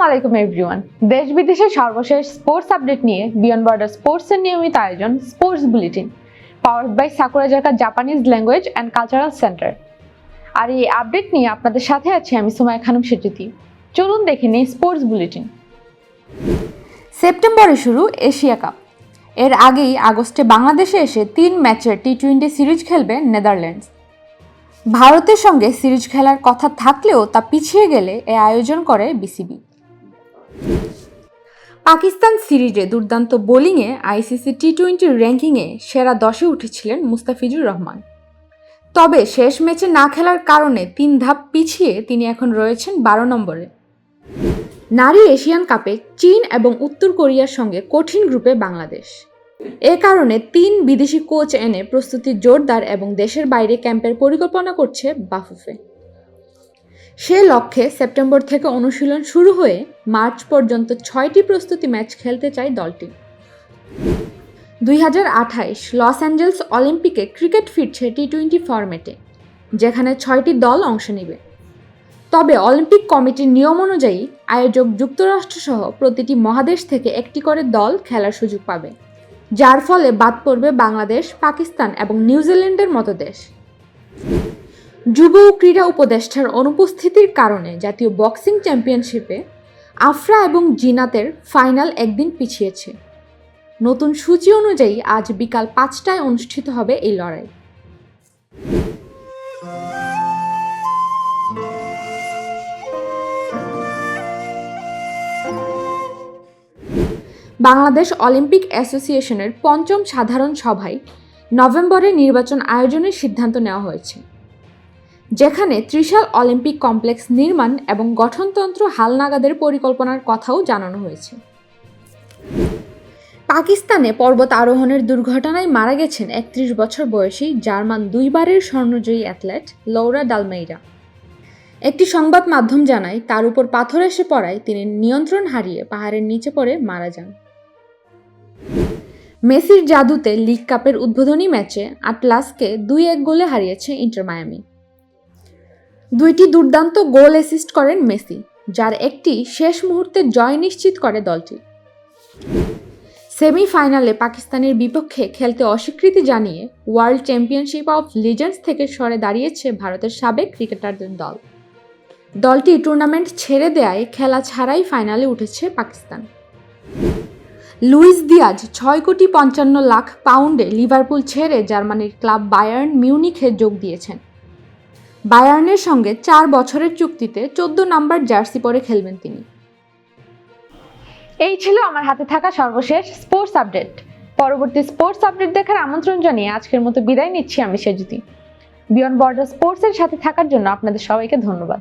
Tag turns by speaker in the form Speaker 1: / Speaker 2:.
Speaker 1: আসসালামু আলাইকুম এভরিওয়ান দেশ বিদেশের সর্বশেষ স্পোর্টস আপডেট নিয়ে বিয়ন্ড বর্ডার স্পোর্টসের নিয়মিত আয়োজন sports bulletin powered by Sakura Zaka Japanese language and cultural centre আর এই আপডেট নিয়ে আপনাদের সাথে আছি আমি সুমায়া খানম সেতুতি চলুন দেখে নিই স্পোর্টস বুলেটিন
Speaker 2: সেপ্টেম্বরে শুরু এশিয়া কাপ। এর আগেই আগস্টে বাংলাদেশে এসে তিন ম্যাচের টি টোয়েন্টি সিরিজ খেলবে নেদারল্যান্ডস। ভারতের সঙ্গে সিরিজ খেলার কথা থাকলেও তা পিছিয়ে গেলে এ আয়োজন করে বিসিবি। পাকিস্তান সিরিজে দুর্দান্ত বোলিংয়ে আইসিসি টি টোয়েন্টি র্যাঙ্কিংয়ে সেরা দশে উঠেছিলেন মুস্তাফিজুর রহমান। তবে শেষ ম্যাচে না খেলার কারণে তিন ধাপ পিছিয়ে তিনি এখন রয়েছেন বারো নম্বরে। নারী এশিয়ান কাপে চীন এবং উত্তর কোরিয়ার সঙ্গে কঠিন গ্রুপে বাংলাদেশ। এ কারণে তিন বিদেশি কোচ এনে প্রস্তুতি জোরদার এবং দেশের বাইরে ক্যাম্পের পরিকল্পনা করছে বাফুফে। সে লক্ষ্যে সেপ্টেম্বর থেকে অনুশীলন শুরু হয়ে মার্চ পর্যন্ত ছয়টি প্রস্তুতি ম্যাচ খেলতে চায় দলটি। দুই হাজার আঠাইশ লস অ্যাঞ্জেলস অলিম্পিকে ক্রিকেট ফিরছে টি টোয়েন্টি ফরম্যাটে, যেখানে ছয়টি দল অংশ নেবে। তবে অলিম্পিক কমিটির নিয়ম অনুযায়ী আয়োজক যুক্তরাষ্ট্রসহ প্রতিটি মহাদেশ থেকে একটি করে দল খেলার সুযোগ পাবে, যার ফলে বাদ পড়বে বাংলাদেশ, পাকিস্তান এবং নিউজিল্যান্ডের মতো দেশ। যুব ও ক্রীড়া উপদেষ্টার অনুপস্থিতির কারণে জাতীয় বক্সিং চ্যাম্পিয়নশিপে আফরা এবং জিনাতের ফাইনাল একদিন পিছিয়েছে। নতুন সূচি অনুযায়ী আজ বিকাল পাঁচটায় অনুষ্ঠিত হবে এই লড়াই। বাংলাদেশ অলিম্পিক অ্যাসোসিয়েশনের পঞ্চম সাধারণ সভায় নভেম্বরে নির্বাচন আয়োজনের সিদ্ধান্ত নেওয়া হয়েছে। যেখানে ত্রিশাল অলিম্পিক কমপ্লেক্স নির্মাণ এবং গঠনতন্ত্র হালনাগাদের পরিকল্পনার কথাও জানানো হয়েছে। পাকিস্তানে পর্বত আরোহণের দুর্ঘটনায় মারা গেছেন একত্রিশ বছর বয়সী জার্মান দুইবারের স্বর্ণজয়ী অ্যাথলেট লৌরা ডালমেইরা। একটি সংবাদ মাধ্যম জানায়, তার উপর পাথর এসে পড়ায় তিনি নিয়ন্ত্রণ হারিয়ে পাহাড়ের নিচে পড়ে মারা যান। মেসির জাদুতে লিগ কাপের উদ্বোধনী ম্যাচে আটলাসকে দুই এক গোলে হারিয়েছে ইন্টার মায়ামি। দুইটি দুর্দান্ত গোল অ্যাসিস্ট করেন মেসি, যার একটি শেষ মুহূর্তে জয় নিশ্চিত করে দলটি। সেমিফাইনালে পাকিস্তানের বিপক্ষে খেলতে অস্বীকৃতি জানিয়ে ওয়ার্ল্ড চ্যাম্পিয়নশিপ অফ লিজেন্ডস থেকে সরে দাঁড়িয়েছে ভারতের সাবেক ক্রিকেটারদের দল। দলটি টুর্নামেন্ট ছেড়ে দেয় খেলা ছাড়াই ফাইনালে উঠেছে পাকিস্তান। লুইস দিয়াজ ছয় কোটি পঞ্চান্ন লাখ পাউন্ডে লিভারপুল ছেড়ে জার্মানির ক্লাব বায়ার্ন মিউনিখে যোগ দিয়েছেন। বায়ার্নের সঙ্গে চার বছরের চুক্তিতে চোদ্দ নাম্বার জার্সি পরে খেলবেন তিনি।
Speaker 1: এই ছিল আমার হাতে থাকা সর্বশেষ স্পোর্টস আপডেট। পরবর্তী স্পোর্টস আপডেট দেখার আমন্ত্রণ জানিয়ে আজকের মতো বিদায় নিচ্ছি আমি সেজুতি। বিয়ন্ড বর্ডার স্পোর্টসের সাথে থাকার জন্য আপনাদের সবাইকে ধন্যবাদ।